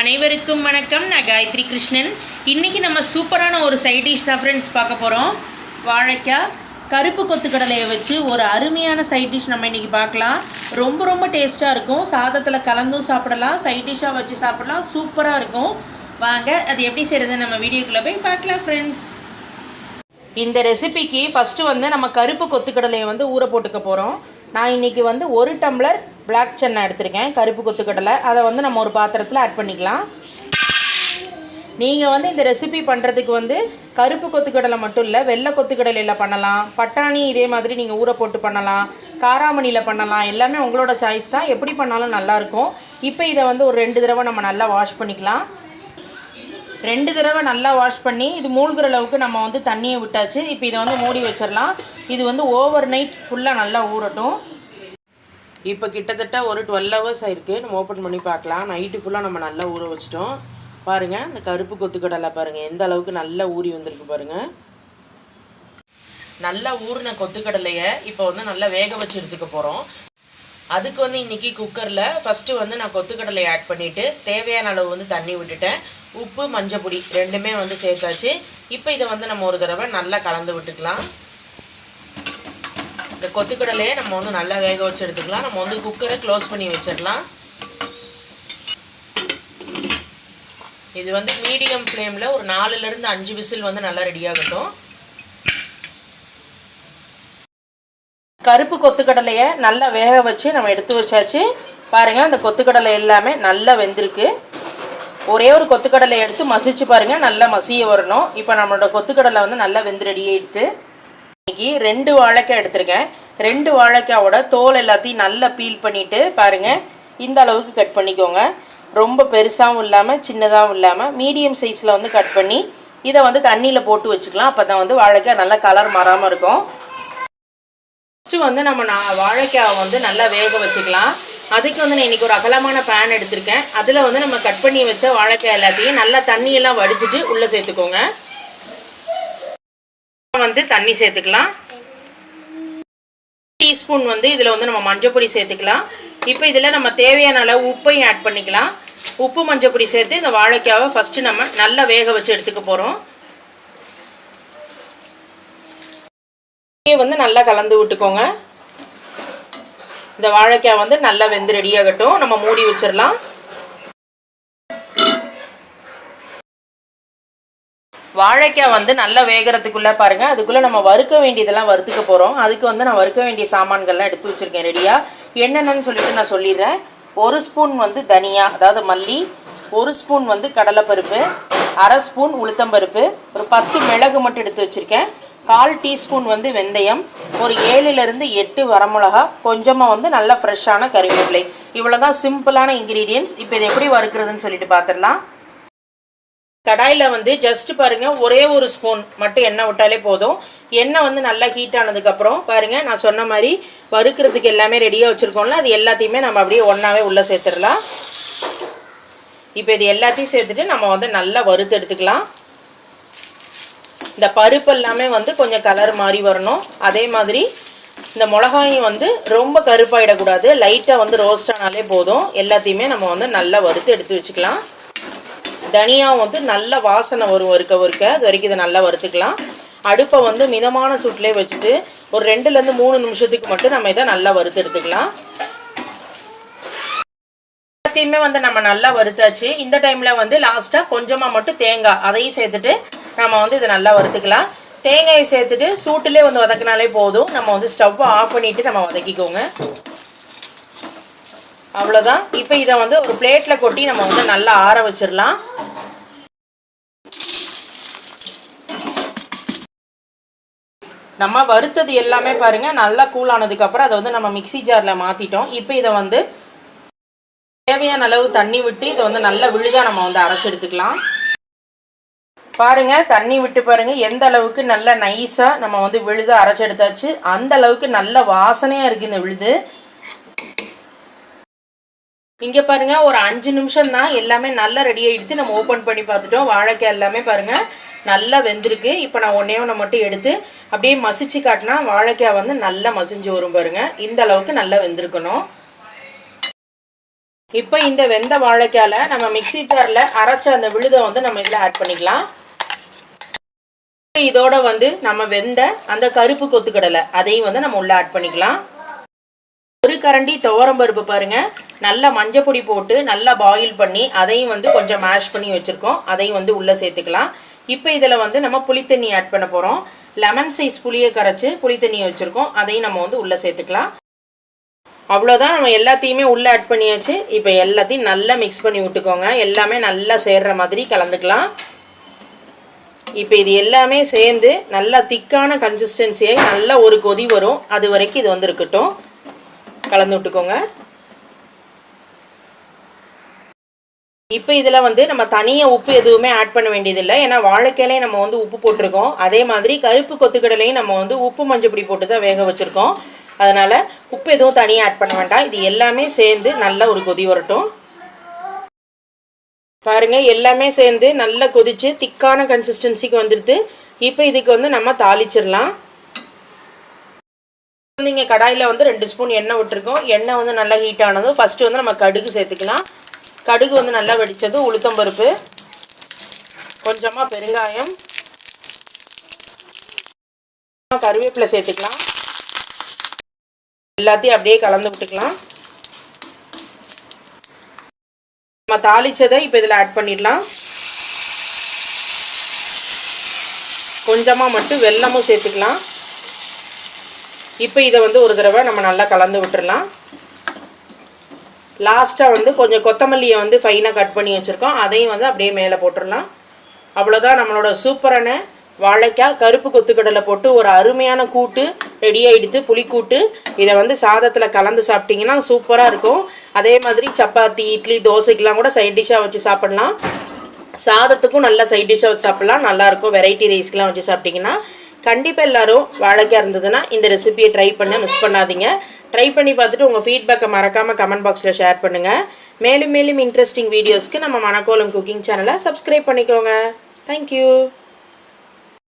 அனைவருக்கும் வணக்கம். நான் காயத்ரி கிருஷ்ணன். இன்றைக்கி நம்ம சூப்பரான ஒரு சைட் டிஷ் தான் ஃப்ரெண்ட்ஸ் பார்க்க போகிறோம் வாழைக்காய் கருப்பு கொத்துக்கடலையை வச்சு ஒரு அருமையான சைட் டிஷ் நம்ம இன்றைக்கி பார்க்கலாம். ரொம்ப ரொம்ப டேஸ்ட்டாக இருக்கும். சாதத்தில் கலந்தும் சாப்பிடலாம். சைட் டிஷ்ஷாக வச்சு சாப்பிடலாம். சூப்பராக இருக்கும். வாங்க அது எப்படி செய்கிறது நம்ம வீடியோக்குள்ளே போய் பார்க்கலாம் ஃப்ரெண்ட்ஸ் இந்த ரெசிபிக்கு ஃபஸ்ட்டு வந்து நம்ம கருப்பு கொத்துக்கடலையை வந்து ஊற போட்டுக்க போகிறோம் நான் இன்றைக்கி வந்து ஒரு டம்ளர் பிளாக் சென்னா எடுத்திருக்கேன். கருப்பு கொத்துக்கடலை அதை வந்து நம்ம ஒரு பாத்திரத்தில் ஆட் பண்ணிக்கலாம். நீங்கள் வந்து இந்த ரெசிபி பண்ணுறதுக்கு வந்து கருப்பு கொத்துக்கடலை மட்டும் இல்லை வெள்ளை கொத்துக்கடலையில் பண்ணலாம். பட்டாணி இதே மாதிரி நீங்கள் ஊற போட்டு பண்ணலாம். காராமணியில் பண்ணலாம். எல்லாமே உங்களோட சாய்ஸ் தான். எப்படி பண்ணாலும் நல்லாயிருக்கும் இப்போ இதை வந்து ஒரு ரெண்டு தடவை நம்ம நல்லா வாஷ் பண்ணிக்கலாம். ரெண்டு தடவை நல்லா வாஷ் பண்ணி இது மூழ்கிற அளவுக்கு நம்ம வந்து தண்ணியை விட்டாச்சு. இப்போ இதை வந்து மூடி வச்சிடலாம். இது வந்து ஓவர் நைட் ஃபுல்லாக நல்லா ஊறட்டும். இப்போ கிட்டத்தட்ட ஒரு டுவெல் ஹவர்ஸ் ஆயிருக்கு. நம்ம ஓப்பன் பண்ணி பார்க்கலாம். நைட்டு ஃபுல்லாக நம்ம நல்லா ஊற வச்சிட்டோம். பாருங்கள் இந்த கருப்பு கொத்துக்கடலை பாருங்கள் எந்த அளவுக்கு நல்லா ஊறி வந்திருக்கு பாருங்கள் நல்லா ஊறின கொத்துக்கடலையை இப்போ வந்து நல்லா வேக வச்சு எடுத்துக்க போகிறோம் அதுக்கு வந்து இன்றைக்கி குக்கரில் ஃபஸ்ட்டு வந்து நான் கொத்துக்கடலை ஆட் பண்ணிவிட்டு தேவையான அளவு வந்து தண்ணி விட்டுட்டேன். உப்பு மஞ்சள் பொடி ரெண்டுமே வந்து சேர்த்தாச்சு. இப்போ இதை வந்து நம்ம ஒரு தடவை நல்லா கலந்து விட்டுக்கலாம். இந்த கொத்துக்கடலையை நம்ம வந்து நல்லா வேக வச்சு எடுத்துக்கலாம். நம்ம வந்து குக்கரை க்ளோஸ் பண்ணி வச்சிடலாம். இது வந்து மீடியம் ஃப்ளேமில் ஒரு நாலுலேருந்து அஞ்சு விசில் வந்து நல்லா ரெடியாகட்டும் கருப்பு கொத்துக்கடலையை நல்லா வேக வச்சு நம்ம எடுத்து வச்சாச்சு. பாருங்கள் அந்த கொத்துக்கடலை எல்லாமே நல்லா வெந்திருக்கு. ஒரே ஒரு கொத்துக்கடலை எடுத்து மசிச்சு பாருங்கள் நல்லா மசிய வரணும். இப்போ நம்மளோட கொத்துக்கடலை வந்து நல்லா வெந்து ரெடி ஆகிடுது இன்றைக்கி ரெண்டு வாழைக்காய் எடுத்திருக்கேன். ரெண்டு வாழைக்காயோட தோல் எல்லாத்தையும் நல்லா பீல் பண்ணிவிட்டு பாருங்கள் இந்த அளவுக்கு கட் பண்ணிக்கோங்க. ரொம்ப பெருசாகவும் இல்லாமல் சின்னதாகவும் இல்லாமல் மீடியம் சைஸில் வந்து கட் பண்ணி இதை வந்து தண்ணியில் போட்டு வச்சுக்கலாம். அப்போ தான் வந்து வாழைக்காய் நல்லா கலர் மாறாமல் இருக்கும். ஃபஸ்ட்டு வந்து நம்ம நான் வாழைக்காயை வந்து நல்லா வேக வச்சுக்கலாம். அதுக்கு வந்து நான் இன்றைக்கி ஒரு அகலமான பேன் எடுத்திருக்கேன். அதில் வந்து நம்ம கட் பண்ணி வச்ச வாழைக்காய் எல்லாத்தையும் நல்லா தண்ணியெல்லாம் வடிச்சிட்டு உள்ளே சேர்த்துக்கோங்க. வந்து தண்ணி சேர்த்துக்கலாம். டீஸ்பூன் வந்து இதில் வந்து நம்ம மஞ்சப்பொடி சேர்த்துக்கலாம். இப்போ இதில் நம்ம தேவையான அளவு உப்பையும் ஆட் பண்ணிக்கலாம். உப்பு மஞ்சப்பொடி சேர்த்து இந்த வாழைக்காவை ஃபஸ்ட்டு நம்ம நல்லா வேக வச்சு எடுத்துக்க போகிறோம் வந்து நல்லா கலந்து விட்டுக்கோங்க. இந்த வாழைக்காய் வந்து நல்லா வெந்து ரெடி ஆகட்டும். நம்ம மூடி வச்சிடலாம். வாழைக்காய் வந்து நல்லா வேகிறதுக்குள்ளே பாருங்கள் அதுக்குள்ளே நம்ம வறுக்க வேண்டியதெல்லாம் வறுத்துக்க போகிறோம் அதுக்கு வந்து நான் வறுக்க வேண்டிய சாமான்கள்லாம் எடுத்து வச்சுருக்கேன் ரெடியாக என்னென்னு சொல்லிட்டு நான் சொல்லிடுறேன். ஒரு ஸ்பூன் வந்து தனியா அதாவது மல்லி ஒரு ஸ்பூன் வந்து கடலைப்பருப்பு அரை ஸ்பூன் உளுத்தம்பருப்பு ஒரு பத்து மிளகு மட்டும் எடுத்து வச்சுருக்கேன். கால் டீஸ்பூன் வந்து வெந்தயம் ஒரு ஏழுலேருந்து எட்டு வரமிளகா கொஞ்சமாக வந்து நல்லா ஃப்ரெஷ்ஷான கறிவேப்பிலை இவ்வளோ தான் சிம்பிளான இன்க்ரீடியன்ஸ் இப்போ இது எப்படி வறுக்கிறதுன்னு சொல்லிட்டு பார்த்துடலாம் கடாயில் வந்து ஜஸ்ட் பாருங்கள் ஒரே ஒரு ஸ்பூன் மட்டும் எண்ணெய் விட்டாலே போதும். எண்ணெய் வந்து நல்லா ஹீட் ஆனதுக்கப்புறம் பாருங்கள் நான் சொன்ன மாதிரி வறுக்கிறதுக்கு எல்லாமே ரெடியாக வச்சுருக்கோம்ல அது எல்லாத்தையுமே நம்ம அப்படியே ஒன்றாவே உள்ளே சேர்த்துடலாம். இப்போ இது எல்லாத்தையும் சேர்த்துட்டு நம்ம வந்து நல்லா வறுத்து எடுத்துக்கலாம். இந்த பருப்பு எல்லாமே வந்து கொஞ்சம் கலர் மாறி வரணும். அதே மாதிரி இந்த மிளகாயும் வந்து ரொம்ப கருப்பாயிடக்கூடாது லைட்டாக வந்து ரோஸ்ட் ஆனாலே போதும். எல்லாத்தையுமே நம்ம வந்து நல்லா வறுத்து எடுத்து வச்சுக்கலாம். தனியாகவும் வந்து நல்ல வாசனை வரும் வறுக்க வறுக்க அது வரைக்கும் இதை நல்லா வறுத்துக்கலாம். அடுப்பை வந்து மிதமான சூட்லேயே வச்சுட்டு ஒரு ரெண்டுலேருந்து மூணு நிமிஷத்துக்கு மட்டும் நம்ம இதை நல்லா வறுத்து எடுத்துக்கலாம். எல்லாத்தையுமே வந்து நம்ம நல்லா வறுத்தாச்சு. இந்த டைமில் வந்து லாஸ்ட்டாக கொஞ்சமாக மட்டும் தேங்காய் அதையும் சேர்த்துட்டு நம்ம வந்து இதை நல்லா வறுத்துக்கலாம். தேங்காயை சேர்த்துட்டு சூட்டிலே வந்து வதக்கினாலே போதும். நம்ம வந்து ஸ்டவ்வை ஆஃப் பண்ணிவிட்டு நம்ம வதக்கிக்கோங்க. அவ்வளோதான் இப்போ இதை வந்து ஒரு பிளேட்டில் கொட்டி நம்ம வந்து நல்லா ஆற வச்சிடலாம் நம்ம வறுத்தது எல்லாமே பாருங்கள் நல்லா கூல் ஆனதுக்கப்புறம் அதை வந்து நம்ம மிக்சி ஜாரில் மாற்றிட்டோம் இப்போ இதை வந்து தேவையான அளவு தண்ணி விட்டு இதை வந்து நல்லா விழுதாக நம்ம வந்து அரைச்சி எடுத்துக்கலாம். பாருங்க தண்ணி விட்டு பாருங்க எந்த அளவுக்கு நல்ல நைஸாக நம்ம வந்து விழுதாக அரைச்சி எடுத்தாச்சு. அந்த அளவுக்கு நல்ல வாசனையாக இருக்குது இந்த விழுது. இங்கே பாருங்கள் ஒரு அஞ்சு நிமிஷம் தான் எல்லாமே நல்லா ரெடி ஆகிடுத்து நம்ம ஓப்பன் பண்ணி பார்த்துட்டோம். வாழைக்காய் எல்லாமே பாருங்கள் நல்லா வெந்திருக்கு. இப்போ நான் ஒன்றே ஒன்று மட்டும் எடுத்து அப்படியே மசிச்சு காட்டினா வாழைக்காய் வந்து நல்லா மசிஞ்சு வரும் பாருங்க. இந்த அளவுக்கு நல்லா வெந்திருக்கணும். இப்போ இந்த வெந்த வாழைக்காயில் நம்ம மிக்ஸி ஜாரில் அரைச்ச அந்த விழுதை வந்து நம்ம இதில் ஆட் பண்ணிக்கலாம். இதோட வந்து நம்ம வெந்த அந்த கருப்பு கொத்துக்கடலை அதையும் வந்து நம்ம உள்ளே ஆட் பண்ணிக்கலாம். ஒரு கரண்டி துவரம் பருப்பு பாருங்கள் நல்லா மஞ்சள் பொடி போட்டு நல்லா பாயில் பண்ணி அதையும் வந்து கொஞ்சம் மேஷ் பண்ணி வச்சுருக்கோம். அதையும் வந்து உள்ளே சேர்த்துக்கலாம். இப்போ இதில் வந்து நம்ம புளித்தண்ணி ஆட் பண்ண போகிறோம் லெமன் சைஸ் புளியை கரைச்சி புளித்தண்ணியை வச்சுருக்கோம். அதையும் நம்ம வந்து உள்ளே சேர்த்துக்கலாம். அவ்வளோதான் நம்ம எல்லாத்தையுமே உள்ளே ஆட் பண்ணியாச்சு. இப்போ எல்லாத்தையும் நல்லா மிக்ஸ் பண்ணி விட்டுக்கோங்க. எல்லாமே நல்லா சேர்ற மாதிரி கலந்துக்கலாம். இப்போ இது எல்லாமே சேர்ந்து நல்லா திக்கான கன்சிஸ்டன்சியை நல்லா ஒரு கொதி வரும். அது வரைக்கும் இது வந்து இருக்கட்டும். கலந்து விட்டுக்கோங்க. இப்போ இதில் வந்து நம்ம தனியாக உப்பு எதுவுமே ஆட் பண்ண வேண்டியதில்லை. ஏன்னா வாழைக்காயிலையும் நம்ம வந்து உப்பு போட்டிருக்கோம். அதே மாதிரி கருப்பு கொத்துக்கடலையும் நம்ம வந்து உப்பு மஞ்சப்பொடி போட்டு தான் வேக வச்சுருக்கோம். அதனால் உப்பு எதுவும் தனியாக ஆட் பண்ண வேண்டாம். இது எல்லாமே சேர்ந்து நல்ல ஒரு கொதி வரட்டும். பாருங்கள் எல்லாமே சேர்ந்து நல்லா கொதித்து திக்கான கன்சிஸ்டன்சிக்கு வந்துடுது இப்போ இதுக்கு வந்து நம்ம தாளிச்சிடலாம். வந்து இங்கே கடாயில் வந்து ரெண்டு ஸ்பூன் எண்ணெய் விட்டுருக்கோம். எண்ணெய் வந்து நல்லா ஹீட் ஆனதும் ஃபஸ்ட்டு வந்து நம்ம கடுகு சேர்த்துக்கலாம். கடுகு வந்து நல்லா வெடித்ததும் உளுத்தம்பருப்பு கொஞ்சமாக பெருங்காயம். கருவேப்பிலை சேர்த்துக்கலாம். எல்லாத்தையும் அப்படியே கலந்து விட்டுக்கலாம். நம்ம தாளிச்சதை இப்போ இதில் ஆட் பண்ணிடலாம். கொஞ்சமாக மட்டும் வெல்லமும் சேர்த்துக்கலாம். இப்போ இதை வந்து ஒரு தடவை நம்ம நல்லா கலந்து விட்டுடலாம் லாஸ்ட்டாக வந்து கொஞ்சம் கொத்தமல்லியை வந்து ஃபைனாக கட் பண்ணி வச்சுருக்கோம். அதையும் வந்து அப்படியே மேலே போட்டுடலாம். அவ்வளோதான் நம்மளோட சூப்பரான வாழைக்காய் கருப்பு கொத்துக்கடலை போட்டு ஒரு அருமையான கூட்டு ரெடி ஆகிடுது புளிக்கூட்டு. இதை வந்து சாதத்தில் கலந்து சாப்பிட்டிங்கன்னா சூப்பராக இருக்கும். அதே மாதிரி சப்பாத்தி இட்லி தோசைக்கெலாம் கூட சைட் டிஷ்ஷாக வச்சு சாப்பிட்லாம். சாதத்துக்கும் நல்லா சைட் டிஷ்ஷாக வச்சு சாப்பிட்லாம். நல்லாயிருக்கும் வெரைட்டி ரைஸ்க்கெலாம் வச்சு சாப்பிட்டிங்கன்னா கண்டிப்பாக எல்லோரும் வாழைக்காய் இருந்ததுன்னா இந்த ரெசிபியை ட்ரை பண்ண மிஸ் பண்ணாதீங்க. ட்ரை பண்ணி பார்த்துட்டு உங்கள் ஃபீட்பேக்கை மறக்காமல் கமெண்ட் பாக்ஸில் ஷேர் பண்ணுங்கள் மேலும் மேலும் இன்ட்ரெஸ்டிங் வீடியோஸ்க்கு நம்ம மணக்கோலம் குக்கிங் சேனலை சப்ஸ்கிரைப் பண்ணிக்கோங்க. Thank you